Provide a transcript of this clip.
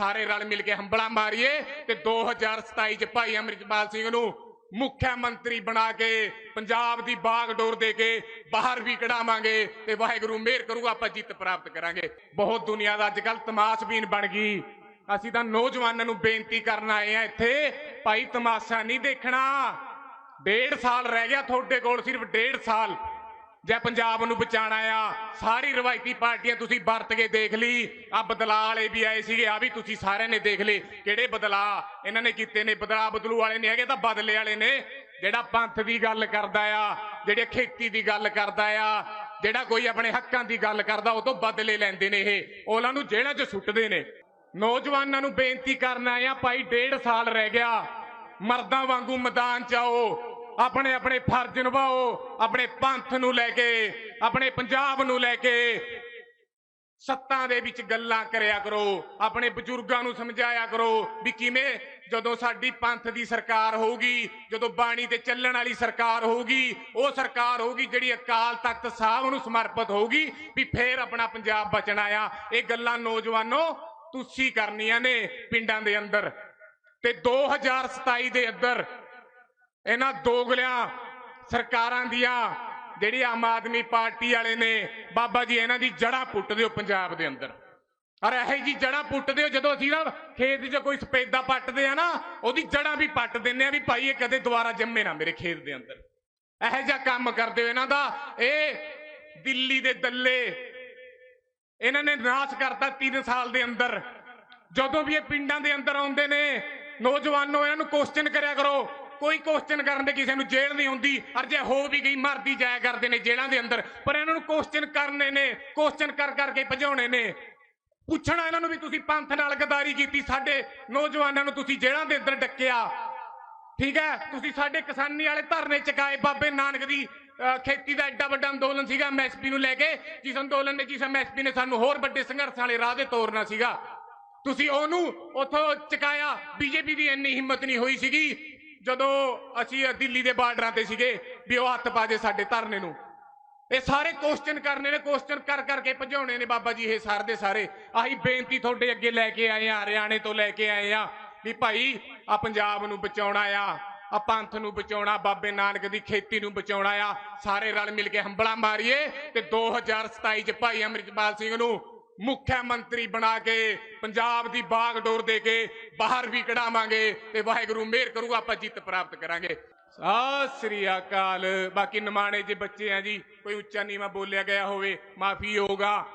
ਸਾਰੇ ਰਲ ਮਿਲ ਕੇ ਹੰਬਲਾ ਮਾਰੀਏ ਤੇ 2027 ਚ ਭਾਈ ਅਮਰਿਤਪਾਲ ਸਿੰਘ ਨੂੰ ਮੁੱਖ ਮੰਤਰੀ ਬਣਾ ਕੇ ਪੰਜਾਬ ਦੀ ਬਾਗਡੋਰ ਦੇ ਕੇ ਬਾਹਰ ਵੀ ਕਢਾਵਾਂਗੇ ਤੇ ਵਾਹਿਗੁਰੂ ਮਿਹਰ ਕਰੂਗਾ ਆਪਾਂ ਜਿੱਤ ਪ੍ਰਾਪਤ ਕਰਾਂਗੇ। ਬਹੁਤ ਦੁਨੀਆ ਦਾ ਅੱਜ ਕੱਲ ਤਮਾਸ਼ਬੀਨ ਬਣ ਗਈ। ਅਸੀਂ ਤਾਂ ਨੌਜਵਾਨਾਂ ਨੂੰ ਬੇਨਤੀ ਕਰਨ ਆਏ ਆ ਇੱਥੇ, ਭਾਈ ਤਮਾਸ਼ਾ ਨਹੀਂ ਦੇਖਣਾ। ਡੇਢ ਸਾਲ ਰਹਿ ਗਿਆ ਤੁਹਾਡੇ ਕੋਲ, ਸਿਰਫ ਡੇਢ ਸਾਲ। ਜੇ ਪੰਜਾਬ ਨੂੰ ਬਚਾਣਾ ਆ, ਸਾਰੀ ਰਵਾਇਤੀ ਪਾਰਟੀਆਂ ਤੁਸੀਂ ਵਰਤ ਕੇ ਦੇਖ ਲਈ। ਆ ਬਦਲਾਅ ਵਾਲੇ ਵੀ ਆਏ ਸੀਗੇ ਆ ਵੀ ਤੁਸੀਂ ਸਾਰਿਆਂ ਨੇ ਦੇਖ ਲਏ। ਕਿਹੜੇ ਬਦਲਾਅ? ਇਹਨਾਂ ਨੇ ਕੀਤੇ ਨੇ ਬਦਲਾਅ ਬਦਲੂ ਵਾਲੇ ਨਹੀਂ ਹੈਗੇ ਤਾਂ ਬਦਲੇ ਵਾਲੇ ਨੇ। ਜਿਹੜਾ ਪੰਥ ਦੀ ਗੱਲ ਕਰਦਾ ਆ, ਜਿਹੜੇ ਖੇਤੀ ਦੀ ਗੱਲ ਕਰਦਾ ਆ, ਜਿਹੜਾ ਕੋਈ ਆਪਣੇ ਹੱਕਾਂ ਦੀ ਗੱਲ ਕਰਦਾ, ਉਹ ਤੋਂ ਬਦਲੇ ਲੈਂਦੇ ਨੇ ਇਹ। ਉਹਨਾਂ ਨੂੰ ਜੇਲ੍ਹਾਂ 'ਚ ਸੁੱਟਦੇ ਨੇ। ਨੌਜਵਾਨਾਂ ਨੂੰ ਬੇਨਤੀ ਕਰਨਾ ਆ ਭਾਈ ਡੇਢ ਸਾਲ ਰਹਿ ਗਿਆ। ਮਰਦਾਂ ਵਾਂਗੂ ਮੈਦਾਨ 'ਚ ਆਓ। ਆਪਣੇ ਆਪਣੇ ਫਰਜ਼ ਨਿਭਾਓ, ਆਪਣੇ ਪੰਥ ਨੂੰ ਲੈ ਕੇ, ਆਪਣੇ ਪੰਜਾਬ ਨੂੰ ਲੈ ਕੇ। ਸੱਤਾਂ ਦੇ ਵਿੱਚ ਗੱਲਾਂ ਕਰਿਆ ਕਰੋ, ਆਪਣੇ ਬਜ਼ੁਰਗਾਂ ਨੂੰ ਸਮਝਾਇਆ ਕਰੋ ਵੀ ਕਿਵੇਂ ਜਦੋਂ ਸਾਡੀ ਪੰਥ ਦੀ ਸਰਕਾਰ ਹੋਊਗੀ, ਜਦੋਂ ਬਾਣੀ ਤੇ ਚੱਲਣ ਵਾਲੀ ਸਰਕਾਰ ਹੋਊਗੀ, ਉਹ ਸਰਕਾਰ ਹੋਊਗੀ ਜਿਹੜੀ ਅਕਾਲ ਤਖਤ ਸਾਹਿਬ ਨੂੰ ਸਮਰਪਿਤ ਹੋਊਗੀ ਵੀ ਫੇਰ ਆਪਣਾ ਪੰਜਾਬ ਬਚਣਾ ਆ। ਇਹ ਗੱਲਾਂ ਨੌਜਵਾਨੋ ਤੁਸੀਂ ਕਰਨੀਆਂ ਨੇ ਪਿੰਡਾਂ ਦੇ ਅੰਦਰ। ਤੇ 2027 ਦੇ ਅੰਦਰ ਇਹਨਾਂ ਦੋਗਲਿਆਂ ਸਰਕਾਰਾਂ ਦੀਆਂ, ਜਿਹੜੀ ਆਮ ਆਦਮੀ ਪਾਰਟੀ ਵਾਲੇ ਨੇ, ਬਾਬਾ ਜੀ ਇਹਨਾਂ ਦੀ ਜੜ੍ਹਾਂ ਪੁੱਟ ਦਿਓ ਪੰਜਾਬ ਦੇ ਅੰਦਰ। ਔਰ ਇਹੋ ਜੀ ਜੜ੍ਹਾਂ ਪੁੱਟ ਦਿਓ, ਜਦੋਂ ਅਸੀਂ ਨਾ ਖੇਤ 'ਚ ਕੋਈ ਸਪੇਦਾ ਪੱਟਦੇ ਆ ਨਾ, ਉਹਦੀ ਜੜ੍ਹਾਂ ਵੀ ਪੱਟ ਦਿੰਨੇ ਆ ਵੀ ਭਾਈ ਇਹ ਕਦੇ ਦੁਬਾਰਾ ਜੰਮੇ ਨਾ ਮੇਰੇ ਖੇਤ ਦੇ ਅੰਦਰ। ਇਹੋ ਜਿਹਾ ਕੰਮ ਕਰਦੇ ਹੋ ਇਹਨਾਂ ਦਾ, ਇਹ ਦਿੱਲੀ ਦੇ ਦੱਲੇ, ਇਹਨਾਂ ਨੇ ਨਾਸ਼ ਕਰਤਾ 3 ਸਾਲ ਦੇ ਅੰਦਰ। ਜਦੋਂ ਵੀ ਇਹ ਪਿੰਡਾਂ ਦੇ ਅੰਦਰ ਆਉਂਦੇ ਨੇ, ਨੌਜਵਾਨੋ ਇਹਨਾਂ ਨੂੰ ਕੁਐਸਚਨ ਕਰਿਆ ਕਰੋ ਕੋਈ ਕੁਐਸਚਨ ਕਰਨ ਦੇ ਕਿਸੇ ਨੂੰ ਜੇਲ੍ਹ ਨਹੀਂ ਹੁੰਦੀ ਅਰ ਜੇ ਹੋ ਵੀ ਗਈ ਮਰਦੀ ਜਾਇਆ ਕਰਦੇ ਨੇ ਜੇਲ੍ਹਾਂ ਦੇ ਅੰਦਰ। ਪਰ ਇਹਨਾਂ ਨੂੰ ਕੁਐਸਚਨ ਕਰਨੇ ਨੇ ਕੁਐਸਚਨ ਕਰ ਕਰਕੇ ਭਜਾਉਣੇ ਨੇ। ਪੁੱਛਣਾ ਇਹਨਾਂ ਨੂੰ ਵੀ ਤੁਸੀਂ ਪੰਥ ਨਾਲ ਗਦਾਰੀ ਕੀਤੀ ਸਾਡੇ ਨੌਜਵਾਨਾਂ ਨੂੰ ਤੁਸੀਂ ਜੇਲ੍ਹਾਂ ਦੇ ਅੰਦਰ ਡੱਕਿਆ। ਠੀਕ ਹੈ? ਤੁਸੀਂ ਸਾਡੇ ਕਿਸਾਨੀ ਵਾਲੇ ਧਰਨੇ ਚਕਾਏ ਬਾਬੇ ਨਾਨਕ ਦੀ ਅਹ, ਖੇਤੀ ਦਾ ਐਡਾ ਵੱਡਾ ਅੰਦੋਲਨ ਸੀਗਾ ਐਮਐਸਪੀ ਨੂੰ ਲੈ ਕੇ। ਜਿਸ ਅੰਦੋਲਨ ਨੇ ਜਿਸ ਐਮਐਸਪੀ ਨੇ ਸਾਨੂੰ ਹੋਰ ਵੱਡੇ ਸੰਘਰਸ਼ ਵਾਲੇ ਰਾਹ ਤੇ ਤੋਰਨਾ ਸੀਗਾ। ਤੁਸੀਂ ਉਹਨੂੰ ਉਥੋਂ ਚਕਾਇਆ ਬੀਜੇਪੀ ਦੀ ਇੰਨੀ ਹਿੰਮਤ ਨਹੀਂ ਹੋਈ ਸੀਗੀ। ਜਦੋਂ ਅਸੀਂ ਦਿੱਲੀ ਦੇ ਬਾਰਡਰਾਂ ਤੇ ਸੀਗੇ ਵੀ ਉਹ ਹੱਥ ਪਾ ਦੇ ਸਾਡੇ ਧਰਨੇ ਨੂੰ। ਇਹ ਸਾਰੇ ਕੁਐਸਚਨ ਕਰਨੇ ਨੇ ਕੁਐਸਚਨ ਕਰ ਕਰਕੇ ਭਜਾਉਣੇ ਨੇ ਬਾਬਾ ਜੀ, ਇਹ ਸਾਰੇ ਦੇ ਸਾਰੇ। ਆਹੀ ਬੇਨਤੀ ਤੁਹਾਡੇ ਅੱਗੇ ਲੈ ਕੇ ਆਏ ਆ ਹਰਿਆਣੇ ਤੋਂ ਲੈ ਕੇ ਆਏ ਆ ਵੀ ਭਾਈ ਆ ਪੰਜਾਬ ਨੂੰ ਬਚਾਉਣਾ ਆ ਆ ਪੰਥ ਨੂੰ ਬਚਾਉਣਾ, ਬਾਬੇ ਨਾਨਕ ਦੀ ਖੇਤੀ ਨੂੰ ਬਚਾਉਣਾ ਆ। ਸਾਰੇ ਰਲ ਮਿਲ ਕੇ ਹੰਬਲਾ ਮਾਰੀਏ ਤੇ 2027 ਚ ਭਾਈ ਅਮਰਿਤਪਾਲ ਸਿੰਘ ਨੂੰ ਮੁੱਖ ਮੰਤਰੀ ਬਣਾ ਕੇ, ਪੰਜਾਬ ਦੀ ਬਾਗਡੋਰ ਦੇ ਕੇ ਬਾਹਰ ਵੀ ਕਢਾਵਾਂਗੇ ਤੇ ਵਾਹਿਗੁਰੂ ਮਿਹਰ ਕਰੂਗਾ ਆਪਾਂ ਜਿੱਤ ਪ੍ਰਾਪਤ ਕਰਾਂਗੇ। ਸਤਿ ਸ੍ਰੀ ਅਕਾਲ। ਬਾਕੀ ਨਿਮਾਣੇ ਜੇ ਬੱਚੇ ਆ ਜੀ, ਕੋਈ ਉੱਚਾ ਨੀਵਾ ਬੋਲਿਆ ਗਿਆ ਹੋਵੇ, ਮਾਫੀ ਹੋਗਾ